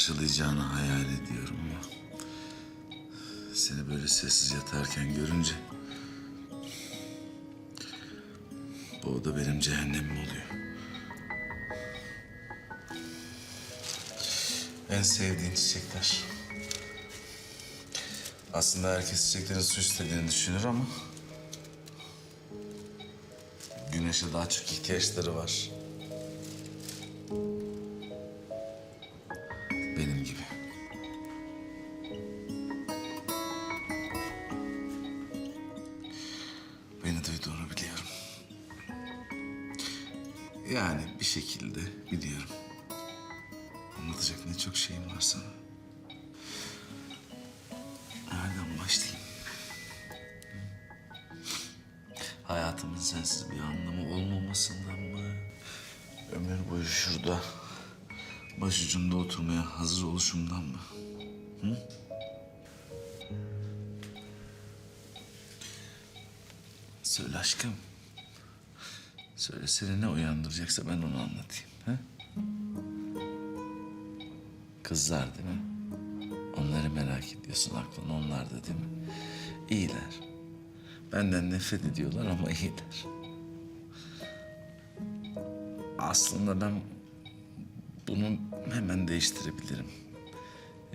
karşılayacağını hayal ediyorum ya. Seni böyle sessiz yatarken görünce bu oda benim cehennemim oluyor. En sevdiğin çiçekler. Aslında herkes çiçeklerin su istediğini düşünür ama... Güneşe daha çok ihtiyaçları var. Yani bir şekilde biliyorum. Anlatacak ne çok şeyim var sana. Nereden başlayayım? Hayatımın sensiz bir anlamı olmamasından mı? Ömür boyu şurada başucumda oturmaya hazır oluşumdan mı? Hı? Söyle aşkım. Söyle seni ne uyandıracaksa ben onu anlatayım. Ha? Kızlar değil mi? Onları merak ediyorsun aklın onlarda değil mi? İyiler. Benden nefret ediyorlar ama iyiler. Aslında ben bunu hemen değiştirebilirim.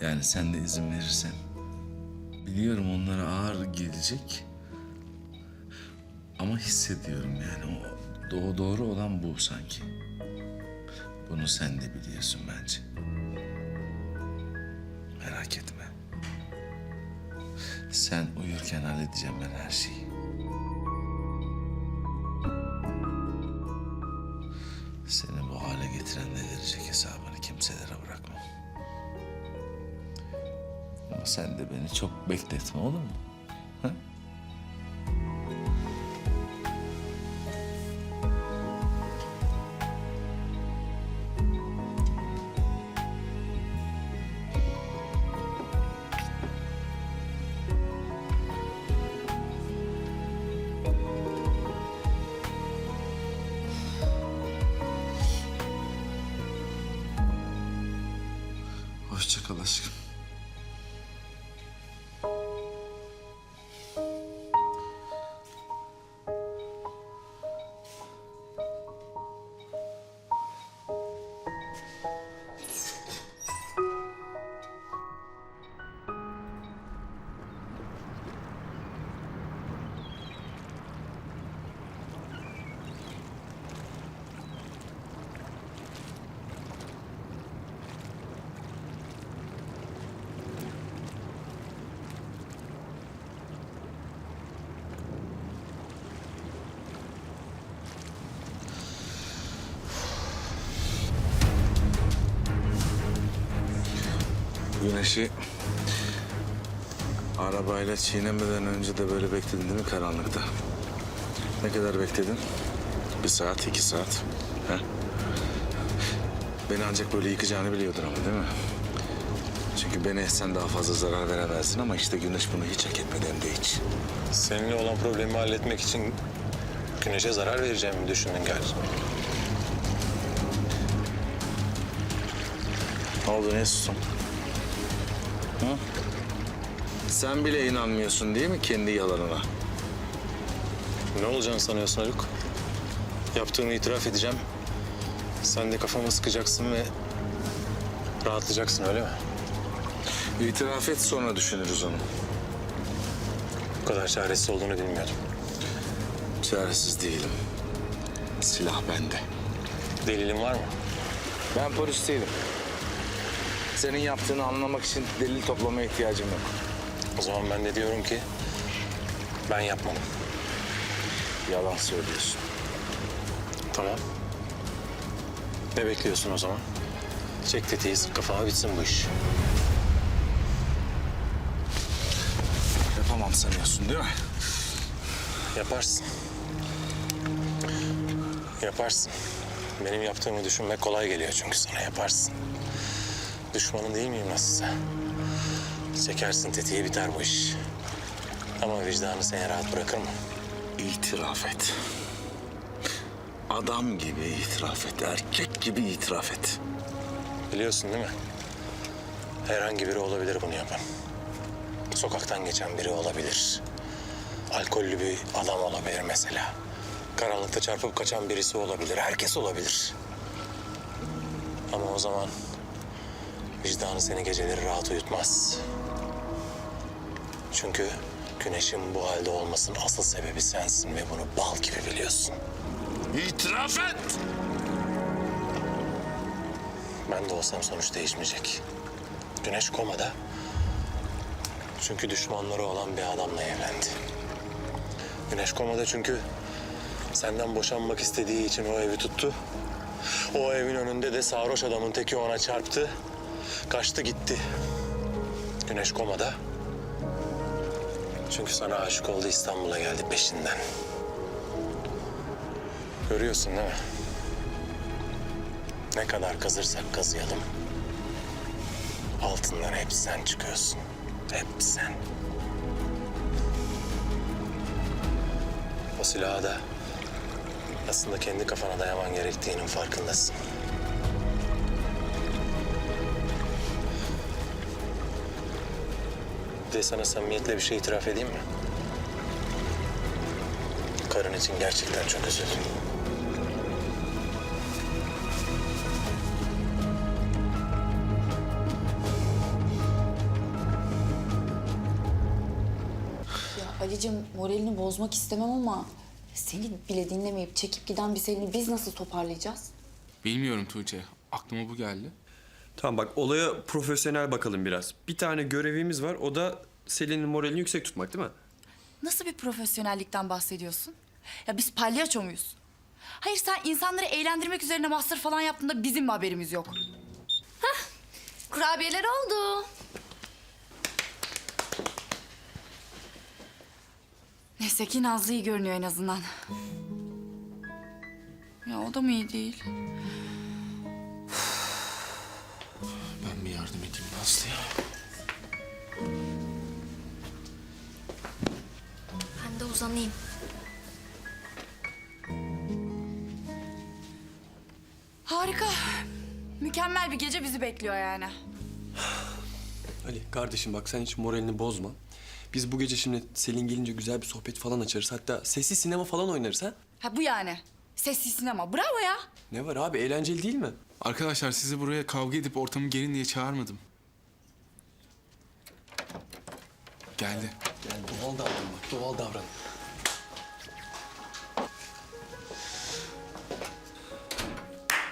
Yani sen de izin verirsen. Biliyorum onlara ağır gelecek. Ama hissediyorum yani o doğru, doğru olan bu sanki. Bunu sen de biliyorsun bence. Merak etme. Sen uyurken halledeceğim ben her şeyi. Seni bu hale getiren de verecek hesabını kimselere bırakmam. Ama sen de beni çok bekletme olur mu? Kal aşkım. Güneşi arabayla çiğnemeden önce de böyle bekledin değil mi karanlıkta? Ne kadar bekledin? Bir saat, iki saat. He? Beni ancak böyle yıkacağını biliyordun ama değil mi? Çünkü beni sen daha fazla zarar veremezdin ama işte güneş bunu hiç hak etmedi hem de hiç. Seninle olan problemi halletmek için güneşe zarar vereceğimi düşündün galiba. Ne oldu ne sustun? Sen bile inanmıyorsun değil mi kendi yalanına? Ne olacağını sanıyorsun Haluk? Yaptığımı itiraf edeceğim. Sen de kafamı sıkacaksın ve rahatlayacaksın öyle mi? İtiraf et sonra düşünürüz onu. Bu kadar çaresiz olduğunu bilmiyordum. Çaresiz değilim. Silah bende. Delilin var mı? Ben polis değilim. Senin yaptığını anlamak için delil toplamaya ihtiyacım yok. O zaman ben de diyorum ki ben yapmadım. Yalan söylüyorsun. Tamam. Ne bekliyorsun o zaman? Çek tetiği sık kafama bitsin bu iş. Yapamam sanıyorsun değil mi? Yaparsın. Yaparsın. Benim yaptığımı düşünmek kolay geliyor çünkü sana yaparsın. Düşmanın değil miyim nasılsa? Çekersin tetiği biter bu iş. Ama vicdanı seni rahat bırakır mı? İtiraf et. Adam gibi itiraf et, erkek gibi itiraf et. Biliyorsun değil mi? Herhangi biri olabilir bunu yapan. Sokaktan geçen biri olabilir. Alkollü bir adam olabilir mesela. Karanlıkta çarpıp kaçan birisi olabilir. Herkes olabilir. Ama o zaman vicdanı seni geceleri rahat uyutmaz. Çünkü güneşin bu halde olmasının asıl sebebi sensin ve bunu bal gibi biliyorsun. İtiraf et! Ben de olsam sonuç değişmeyecek. Güneş komada. Çünkü düşmanları olan bir adamla evlendi. Güneş komada çünkü senden boşanmak istediği için o evi tuttu. O evin önünde de sarhoş adamın teki ona çarptı. Kaçtı gitti. Güneş komada. Çünkü sana aşık oldu İstanbul'a geldi peşinden. Görüyorsun değil mi? Ne kadar kazırsak kazıyalım. Altından hep sen çıkıyorsun. Hep sen. O silahı da aslında kendi kafana dayaman gerektiğinin farkındasın. De sana samimiyetle bir şey itiraf edeyim mi? Karın için gerçekten çok üzüldüm. Ya Ali'cim moralini bozmak istemem ama seni bile dinlemeyip çekip giden bir Selin'i biz nasıl toparlayacağız? Bilmiyorum Tuğçe. Aklıma bu geldi. Tamam bak olaya profesyonel bakalım biraz. Bir tane görevimiz var o da Selin'in moralini yüksek tutmak değil mi? Nasıl bir profesyonellikten bahsediyorsun? Ya biz palyaço muyuz? Hayır sen insanları eğlendirmek üzerine master falan yaptığında bizim mi haberimiz yok? Kurabiyeler oldu. Neyse ki Nazlı iyi görünüyor en azından. Ya o da mı iyi değil? Edeyim Nazlı'ya. Ben de uzanayım. Harika. Mükemmel bir gece bizi bekliyor yani. Ali kardeşim bak sen hiç moralini bozma. Biz bu gece şimdi Selin gelince güzel bir sohbet falan açarız. Hatta sessiz sinema falan oynarız ha? Ha bu yani. Sessiz sinema. Bravo ya. Ne var abi eğlenceli değil mi? Arkadaşlar sizi buraya kavga edip ortamı gerin diye çağırmadım. Geldi. Yani doğal davran bak doğal davran.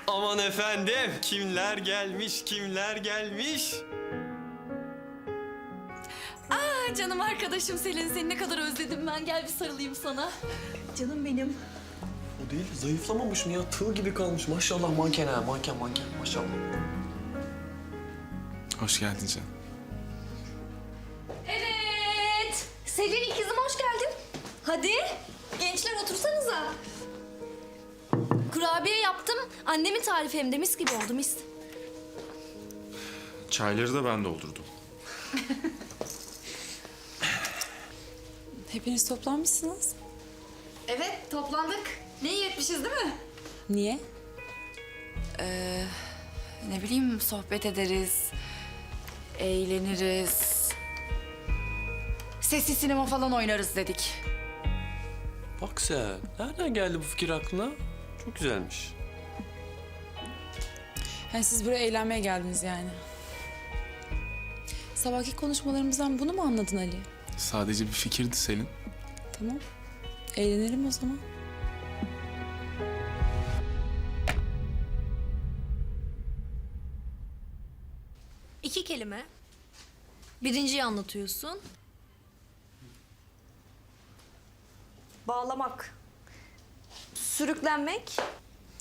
Aman efendim kimler gelmiş kimler gelmiş. Aa, canım arkadaşım Selin seni ne kadar özledim ben. Gel bir sarılayım sana. Canım benim. O değil zayıflamamış mı ya tığ gibi kalmış maşallah manken ha manken manken maşallah. Hoş geldin canım. Hadi gençler otursanıza. Kurabiye yaptım. Annemin tarifi hem de mis gibi oldu mis. Çayları da ben doldurdum. Hepiniz toplanmışsınız. Evet toplandık. Ne iyi etmişiz değil mi? Niye? Ne bileyim sohbet ederiz. Eğleniriz. Sessiz sinema falan oynarız dedik. Bak sen nereden geldi bu fikir aklına? Çok güzelmiş. Yani siz buraya eğlenmeye geldiniz yani. Sabahki konuşmalarımızdan bunu mu anladın Ali? Sadece bir fikirdi Selin. Tamam. Eğlenelim o zaman. İki kelime. Birinciyi anlatıyorsun. Bağlamak. Sürüklenmek.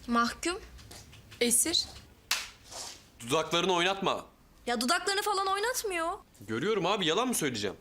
Mahkum. Esir. Dudaklarını oynatma. Ya dudaklarını falan oynatmıyor. Görüyorum abi yalan mı söyleyeceğim?